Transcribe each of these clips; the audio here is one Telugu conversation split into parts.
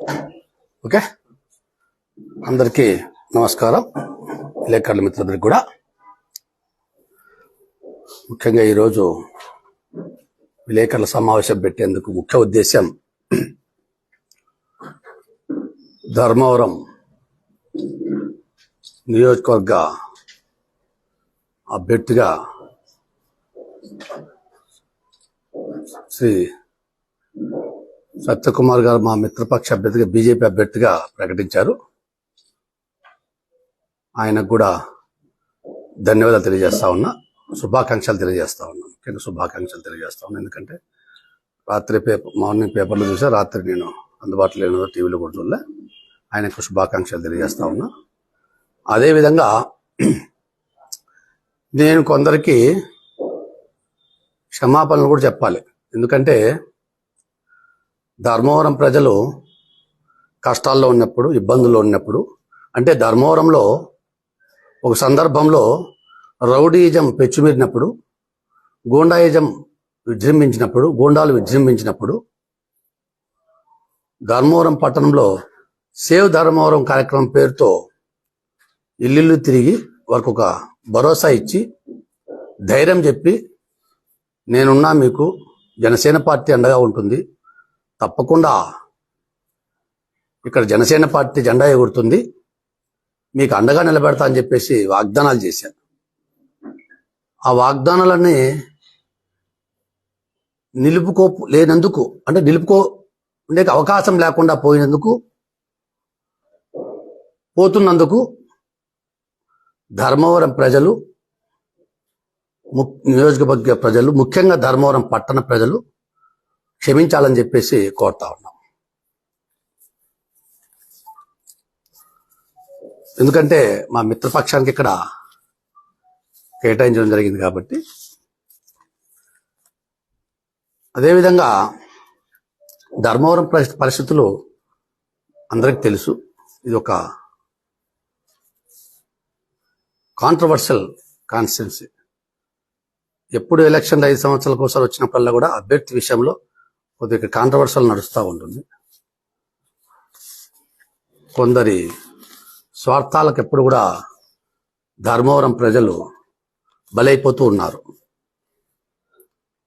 ఓకే? అందరికీ నమస్కారం. విలేకరుల మిత్రులందరికీ కూడా. ముఖ్యంగా ఈరోజు విలేకరుల సమావేశం పెట్టేందుకు ముఖ్య ఉద్దేశం ధర్మవరం నియోజకవర్గ అభ్యర్థిగా శ్రీ సత్యకుమార్ గారు మా మిత్రపక్ష అభ్యర్థిగా బీజేపీ అభ్యర్థిగా ప్రకటించారు. ఆయనకు కూడా ధన్యవాదాలు తెలియజేస్తా ఉన్నా. శుభాకాంక్షలు తెలియజేస్తా ఉన్నా. ముఖ్యంగా శుభాకాంక్షలు తెలియజేస్తా ఉన్నా. ఎందుకంటే రాత్రి పేపర్ మార్నింగ్ పేపర్లో చూసా రాత్రి నేను అందుబాటులో లేను టీవీలో కూడా చూడలే. ఆయనకు శుభాకాంక్షలు తెలియజేస్తా ఉన్నా. అదేవిధంగా నేను కొందరికి క్షమాపణలు కూడా చెప్పాలి. ఎందుకంటే ధర్మవరం ప్రజలు కష్టాల్లో ఉన్నప్పుడు ఇబ్బందుల్లో ఉన్నప్పుడు అంటే ధర్మవరంలో ఒక సందర్భంలో రౌడీయిజం పెచ్చుమీరినప్పుడు గూండాయిజం విజృంభించినప్పుడు గూండాలు విజృంభించినప్పుడు ధర్మవరం పట్టణంలో సేవ్ ధర్మవరం కార్యక్రమం పేరుతో ఇల్లు తిరిగి వారికి ఒక భరోసా ఇచ్చి ధైర్యం చెప్పి నేనున్నా మీకు జనసేన పార్టీ అండగా ఉంటుంది. తప్పకుండా ఇక్కడ జనసేన పార్టీ జెండా ఎగురుతుంది. మీకు అండగా నిలబెడతా అని చెప్పేసి వాగ్దానాలు చేశాను ఆ వాగ్దానాలన్నీ నిలుపుకో లేనందుకు అంటే నిలుపుకో ఉండే అవకాశం లేకుండా పోయినందుకు పోతున్నందుకు ధర్మవరం ప్రజలు నియోజకవర్గ ప్రజలు ముఖ్యంగా ధర్మవరం పట్టణ ప్రజలు క్షమించాలని చెప్పేసి కోరుతా ఉన్నాం. ఎందుకంటే మా మిత్రపక్షానికి ఇక్కడ కేటాయించడం జరిగింది కాబట్టి. అదేవిధంగా ధర్మవరం పరిస్థితులు అందరికి తెలుసు. ఇది ఒక కాంట్రవర్షియల్ కాన్స్టిట్యున్సీ ఎప్పుడు ఎలక్షన్ ఐదు సంవత్సరాల కోసం వచ్చినప్పుడల్లా కూడా అభ్యర్థి విషయంలో కొద్దిగా కాంట్రవర్సల్ నడుస్తూ ఉంటుంది. కొందరి స్వార్థాలకు ఎప్పుడు కూడా ధర్మవరం ప్రజలు బలైపోతూ ఉన్నారు.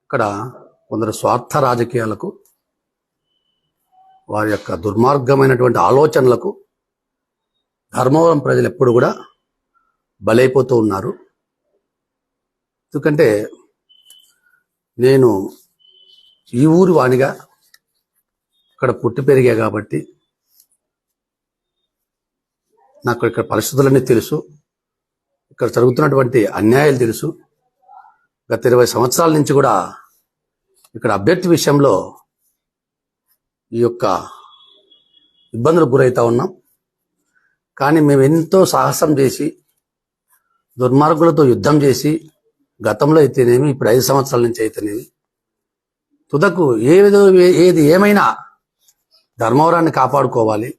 ఇక్కడ కొందరు స్వార్థ రాజకీయాలకు వారి యొక్క దుర్మార్గమైనటువంటి ఆలోచనలకు ధర్మవరం ప్రజలు ఎప్పుడు కూడా బలైపోతూ ఉన్నారు. ఎందుకంటే నేను ఈ ఊరు వాణిగా ఇక్కడ పుట్టి పెరిగా కాబట్టి నాకు ఇక్కడ పరిస్థితులన్నీ తెలుసు. ఇక్కడ జరుగుతున్నటువంటి అన్యాయాలు తెలుసు. గత ఇరవై సంవత్సరాల నుంచి కూడా ఇక్కడ అభ్యర్థి విషయంలో ఈ యొక్క ఇబ్బందులకు గురవుతా ఉన్నాం. కానీ మేము ఎంతో సాహసం చేసి దుర్మార్గులతో యుద్ధం చేసి గతంలో అయితేనేమి ఇప్పుడు ఐదు సంవత్సరాల నుంచి అయితేనేమి తుదకు ఏదో ఏది ఏమైనా ధర్మవరాన్ని కాపాడుకోవాలి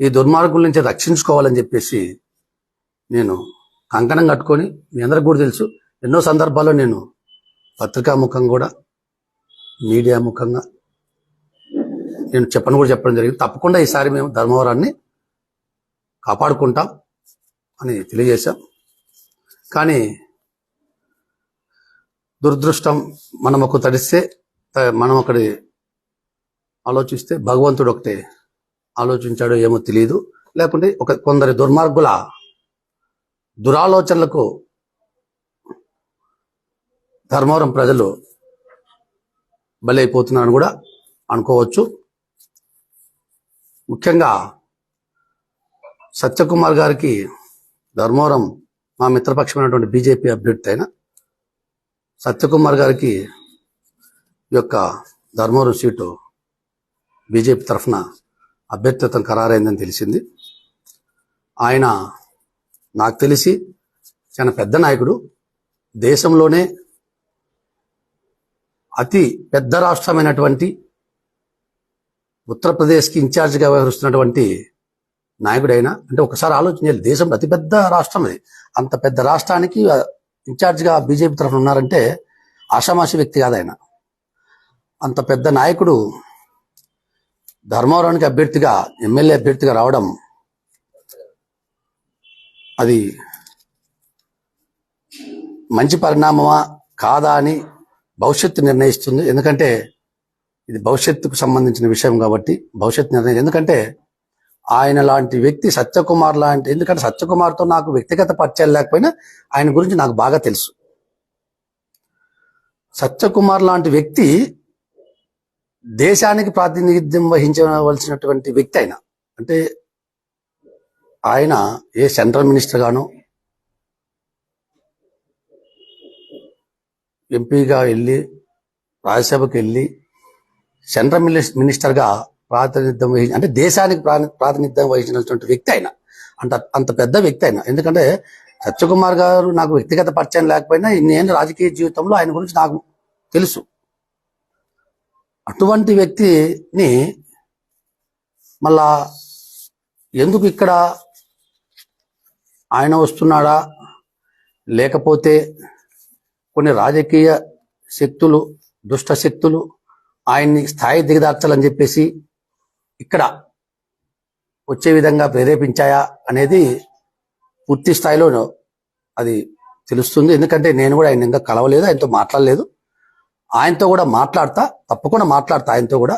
ఈ దుర్మార్గుల నుంచి రక్షించుకోవాలని చెప్పేసి నేను కంకణం కట్టుకొని మీ అందరికి కూడా తెలుసు ఎన్నో సందర్భాల్లో నేను పత్రికా ముఖం కూడా మీడియా ముఖంగా నేను చెప్పను కూడా చెప్పడం జరిగింది. తప్పకుండా ఈసారి మేము ధర్మవరాన్ని కాపాడుకుంటాం అని తెలియజేశాం. కానీ దురదృష్టం మనం ఒక తడిస్తే మనం అక్కడ ఆలోచిస్తే భగవంతుడు ఒకటే. ఆలోచించాడో ఏమో తెలియదు లేకుంటే ఒక కొందరి దుర్మార్గుల దురాలోచనలకు ధర్మవరం ప్రజలు బలైపోతున్నారని కూడా అనుకోవచ్చు. ముఖ్యంగా సత్యకుమార్ గారికి ధర్మవరం మా మిత్రపక్షమైనటువంటి బీజేపీ అభ్యర్థి అయిన సత్యకుమార్ గారికి యొక్క ధర్మవరం సీటు బీజేపీ తరఫున అభ్యర్థిత్వం ఖరారైందని తెలిసింది. ఆయన నాకు తెలిసి చాలా పెద్ద నాయకుడు. దేశంలోనే అతి పెద్ద రాష్ట్రమైనటువంటి ఉత్తరప్రదేశ్కి ఇన్ఛార్జిగా వ్యవహరిస్తున్నటువంటి నాయకుడైనా అంటే ఒకసారి ఆలోచించాలి దేశంలో అతిపెద్ద రాష్ట్రం అది. అంత పెద్ద రాష్ట్రానికి ఆ, ఇన్ఛార్జిగా బీజేపీ తరఫున ఉన్నారంటే ఆషామాషి వ్యక్తి కాదు ఆయన. అంత పెద్ద నాయకుడు ధర్మవరానికి అభ్యర్థిగా ఎమ్మెల్యే అభ్యర్థిగా రావడం అది మంచి పరిణామమా? కాదా అని భవిష్యత్తు నిర్ణయిస్తుంది. ఎందుకంటే ఇది భవిష్యత్తుకు సంబంధించిన విషయం కాబట్టి భవిష్యత్తు నిర్ణయం. ఎందుకంటే ఆయన లాంటి వ్యక్తి సత్యకుమార్ లాంటి ఎందుకంటే సత్యకుమార్తో నాకు వ్యక్తిగత పరిచయాలు లేకపోయినా ఆయన గురించి నాకు బాగా తెలుసు. సత్యకుమార్ లాంటి వ్యక్తి దేశానికి ప్రాతినిధ్యం వహించవలసినటువంటి వ్యక్తి ఆయన. అంటే ఆయన ఏ సెంట్రల్ మినిస్టర్ గాను ఎంపీగా వెళ్ళి రాజ్యసభకు వెళ్ళి సెంట్రల్ మినిస్టర్గా ప్రాతినిధ్యం వహించి అంటే దేశానికి ప్రాతినిధ్యం వహించినటువంటి వ్యక్తి ఆయన. అంత అంత పెద్ద వ్యక్తి ఆయన. ఎందుకంటే సత్యకుమార్ గారు నాకు వ్యక్తిగత పరిచయం లేకపోయినా నేను రాజకీయ జీవితంలో ఆయన గురించి నాకు తెలుసు. అటువంటి వ్యక్తిని మళ్ళా ఎందుకు ఇక్కడ ఆయన వస్తున్నాడా? లేకపోతే కొన్ని రాజకీయ శక్తులు దుష్ట శక్తులు ఆయన్ని స్థాయి దిగదార్చాలని చెప్పేసి ఇక్కడ వచ్చే విధంగా ప్రేరేపించాయా అనేది పూర్తి స్థాయిలో అది తెలుస్తుంది. ఎందుకంటే నేను కూడా ఆయన ఇంకా కలవలేదు ఆయనతో మాట్లాడలేదు. ఆయనతో కూడా మాట్లాడతా తప్పకుండా మాట్లాడతా ఆయనతో కూడా.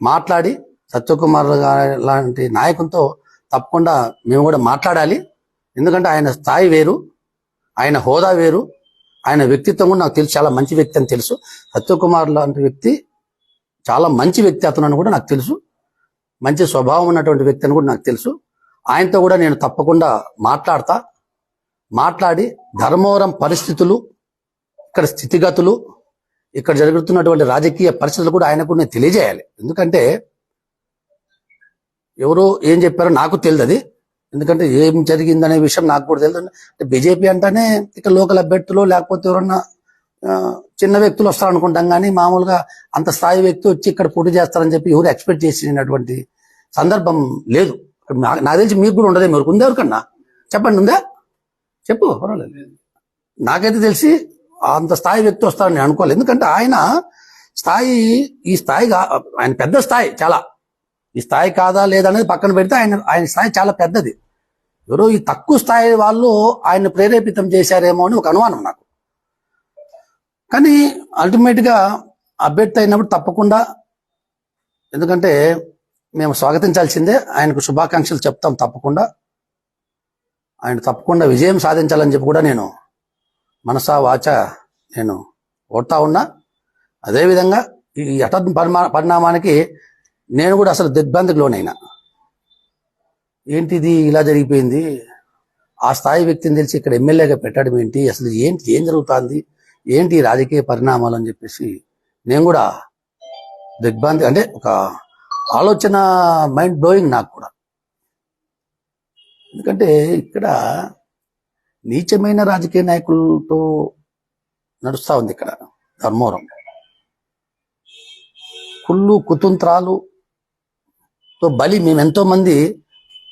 మాట్లాడి సత్యకుమార్ గారి లాంటి నాయకునితో తప్పకుండా మేము కూడా మాట్లాడాలి. ఎందుకంటే ఆయన స్థాయి వేరు ఆయన హోదా వేరు ఆయన వ్యక్తిత్వం కూడా నాకు తెలుసు చాలా మంచి వ్యక్తి అని తెలుసు. సత్యకుమార్ లాంటి వ్యక్తి చాలా మంచి వ్యక్తి అతను అని కూడా నాకు తెలుసు. మంచి స్వభావం ఉన్నటువంటి వ్యక్తి అని కూడా నాకు తెలుసు. ఆయనతో కూడా నేను తప్పకుండా మాట్లాడతా. మాట్లాడి ధర్మవరం పరిస్థితులు ఇక్కడ స్థితిగతులు ఇక్కడ జరుగుతున్నటువంటి రాజకీయ పరిస్థితులు కూడా ఆయనకు నేను తెలియజేయాలి. ఎందుకంటే ఎవరో ఏం చెప్పారో నాకు తెలియదు అది. ఎందుకంటే ఏం జరిగిందనే విషయం నాకు కూడా తెలియదు. అంటే బీజేపీ అంటేనే ఇక్కడ లోకల్ అభ్యర్థులు లేకపోతే ఎవరన్నా చిన్న వ్యక్తులు వస్తారు అనుకుంటాం కానీ మామూలుగా అంత స్థాయి వ్యక్తి వచ్చి ఇక్కడ పోటీ చేస్తారని చెప్పి ఎవరు ఎక్స్పెక్ట్ చేసినటువంటి సందర్భం లేదు. నా- నాకు తెలిసి మీకు కూడా ఉండదే మీరు ఉందా ఎవరికన్నా. చెప్పండి ఉందా? చెప్పు. పర్వాలేదు. నాకైతే తెలిసి అంత స్థాయి వ్యక్తి వస్తారని నేను అనుకోలేదు. ఎందుకంటే ఆయన స్థాయి ఈ స్థాయిగా ఆయన పెద్ద స్థాయి చాలా. ఈ స్థాయి కాదా లేదా అనేది పక్కన పెడితే ఆయన ఆయన స్థాయి చాలా పెద్దది. ఎవరో ఈ తక్కువ స్థాయి వాళ్ళు ఆయన ప్రేరేపితం చేశారేమో అని ఒక అనుమానం నాకు. కానీ అల్టిమేట్గా అభ్యర్థి అయినప్పుడు తప్పకుండా ఎందుకంటే మేము స్వాగతించాల్సిందే ఆయనకు శుభాకాంక్షలు చెప్తాం తప్పకుండా. ఆయన తప్పకుండా విజయం సాధించాలని చెప్పి కూడా నేను మనసా వాచ నేను ఓడతా ఉన్నా అదేవిధంగా ఈ హఠాత్ పరిమా పరిణామానికి నేను కూడా అసలు దిగ్భ్రాంతికి లోనైనా. ఏంటిది ఇలా జరిగిపోయింది? ఆ స్థాయి వ్యక్తిని తెలిసి ఇక్కడ ఎమ్మెల్యేగా పెట్టడం ఏంటి? అసలు ఏంటి ఏం జరుగుతుంది? ఏంటి రాజకీయ పరిణామాలు అని చెప్పేసి నేను కూడా దిగ్భ్రాంతి అంటే ఒక ఆలోచన మైండ్ బ్లోయింగ్ నాకు కూడా. ఎందుకంటే ఇక్కడ నీచమైన రాజకీయ నాయకులతో నడుస్తూ ఉంది ఇక్కడ ధర్మవరం. కుళ్ళు కుతంత్రాలు తో బలి మేము ఎంతో మంది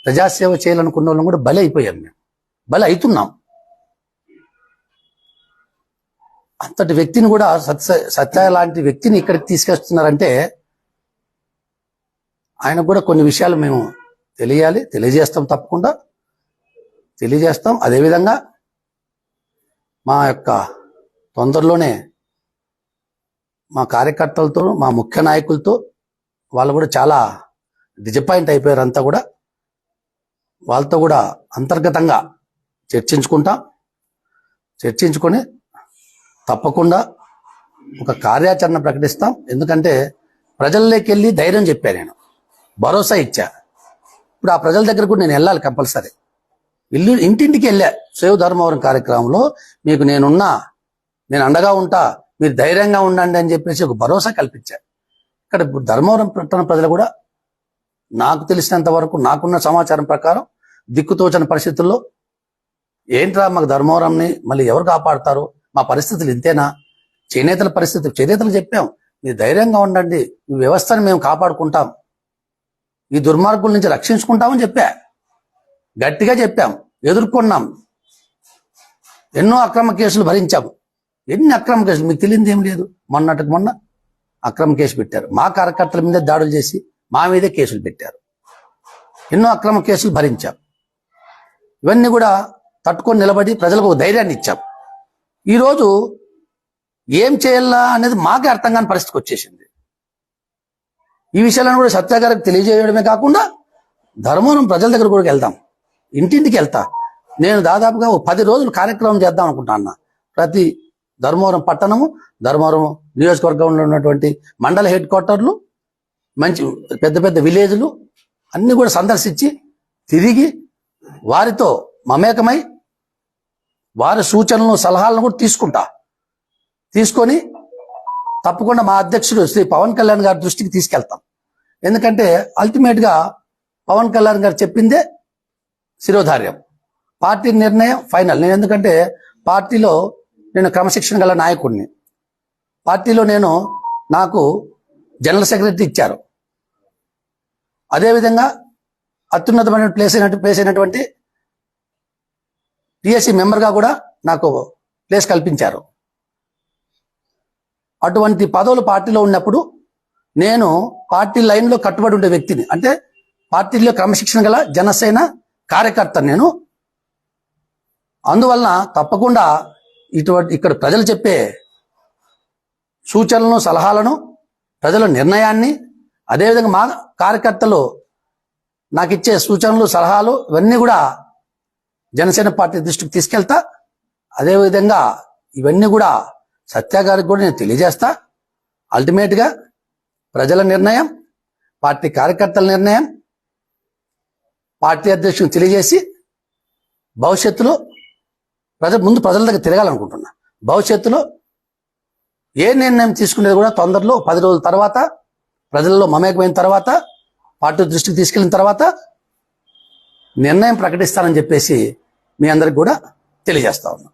ప్రజాసేవ చేయాలనుకున్న వాళ్ళం కూడా బలి అయిపోయాం మేము. బలి అవుతున్నాం. అంతటి వ్యక్తిని కూడా సత్య సత్య లాంటి వ్యక్తిని ఇక్కడికి తీసుకొస్తున్నారంటే ఆయనకు కూడా కొన్ని విషయాలు మేము తెలియాలి తెలియజేస్తాం తప్పకుండా. తెలియజేస్తాం. అదేవిధంగా మా యొక్క తొందరలోనే మా కార్యకర్తలతో మా ముఖ్య నాయకులతో వాళ్ళు కూడా చాలా డిజపాయింట్ అయిపోయారు అంతా కూడా. వాళ్ళతో కూడా అంతర్గతంగా చర్చించుకుంటాం. చర్చించుకొని తప్పకుండా ఒక కార్యాచరణ ప్రకటిస్తాం. ఎందుకంటే ప్రజల్లోకి వెళ్ళి ధైర్యం చెప్పాను నేను. భరోసా ఇచ్చా. ఇప్పుడు ఆ ప్రజల దగ్గర కూడా నేను వెళ్ళాలి కంపల్సరీ. ఇల్లు ఇంటింటికి వెళ్ళా. సేవ్ ధర్మవరం కార్యక్రమంలో మీకు నేనున్నా నేను అండగా ఉంటా మీరు ధైర్యంగా ఉండండి అని చెప్పేసి ఒక భరోసా కల్పించా. ఇక్కడ ధర్మవరం పట్టణ ప్రజలు కూడా నాకు తెలిసినంత వరకు నాకున్న సమాచారం ప్రకారం దిక్కుతోచని పరిస్థితుల్లో ఏంట్రా మాకు ధర్మవరంని మళ్ళీ ఎవరు కాపాడతారు? మా పరిస్థితులు ఇంతేనా? చేనేతల పరిస్థితి చేనేతలు చెప్పాం. మీరు ధైర్యంగా ఉండండి. ఈ వ్యవస్థను మేము కాపాడుకుంటాం. ఈ దుర్మార్గుల నుంచి రక్షించుకుంటామని చెప్పా. గట్టిగా చెప్పాం ఎదుర్కొన్నాం. ఎన్నో అక్రమ కేసులు భరించాము. ఎన్ని అక్రమ కేసులు? మీకు తెలియదు ఏం లేదు. మొన్నటికి మొన్న అక్రమ కేసు పెట్టారు. మా కార్యకర్తల మీద దాడులు చేసి మా మీదే కేసులు పెట్టారు. ఎన్నో అక్రమ కేసులు భరించాం. ఇవన్నీ కూడా తట్టుకొని నిలబడి ప్రజలకు ఒక ధైర్యాన్ని ఇచ్చాం. ఈరోజు ఏం చేయాలా అనేది మాకే అర్థం కాని పరిస్థితికి వచ్చేసింది. ఈ విషయాలను కూడా సత్యాగారికి తెలియజేయడమే కాకుండా ధర్మవరం ప్రజల దగ్గర కూడా వెళ్దాం. ఇంటింటికి వెళ్తా. నేను దాదాపుగా ఓ పది రోజులు కార్యక్రమం చేద్దాం అనుకుంటాను ప్రతి ధర్మవరం పట్టణము ధర్మవరం నియోజకవర్గంలో ఉన్నటువంటి మండల హెడ్ క్వార్టర్లు మంచి పెద్ద పెద్ద విలేజ్లు అన్ని కూడా సందర్శించి తిరిగి వారితో మమేకమై వారి సూచనలను సలహాలను కూడా తీసుకుంటా. తీసుకొని తప్పకుండా మా అధ్యక్షుడు శ్రీ పవన్ కళ్యాణ్ గారి దృష్టికి తీసుకెళ్తాం. ఎందుకంటే అల్టిమేట్గా పవన్ కళ్యాణ్ గారు చెప్పిందే శిరోధార్యం. పార్టీ నిర్ణయం ఫైనల్. నేను ఎందుకంటే పార్టీలో నేను క్రమశిక్షణ గల నాయకుడిని. పార్టీలో నేను నాకు జనరల్ సెక్రటరీ ఇచ్చారు. అదేవిధంగా అత్యున్నతమైన ప్లేస్ అయినట్టు ప్లేస్ అయినటువంటి పిఎస్సి మెంబర్గా కూడా నాకు ప్లేస్ కల్పించారు. అటువంటి పదవులు పార్టీలో ఉన్నప్పుడు నేను పార్టీ లైన్లో కట్టుబడి ఉండే వ్యక్తిని. అంటే పార్టీలో క్రమశిక్షణ గల జనసేన కార్యకర్త నేను. అందువలన తప్పకుండా ఇటువంటి ఇక్కడ ప్రజలు చెప్పే సూచనలను సలహాలను ప్రజల నిర్ణయాన్ని అదేవిధంగా మా కార్యకర్తలు నాకు ఇచ్చే సూచనలు సలహాలు ఇవన్నీ కూడా జనసేన పార్టీ దృష్టికి తీసుకెళ్తా. అదేవిధంగా ఇవన్నీ కూడా సత్య గారికి కూడా నేను తెలియజేస్తా. అల్టిమేట్గా ప్రజల నిర్ణయం పార్టీ కార్యకర్తల నిర్ణయం పార్టీ అధ్యక్షుని తెలియజేసి భవిష్యత్తులో ప్రజ ముందు ప్రజల దగ్గర తిరగాలనుకుంటున్నా. భవిష్యత్తులో ఏ నిర్ణయం తీసుకునేది కూడా తొందరలో పది రోజుల తర్వాత ప్రజల్లో మమేకమైన తర్వాత పార్టీ దృష్టికి తీసుకెళ్ళిన తర్వాత నిర్ణయం ప్రకటిస్తానని చెప్పేసి మీ అందరికి కూడా తెలియజేస్తా ఉన్నాం.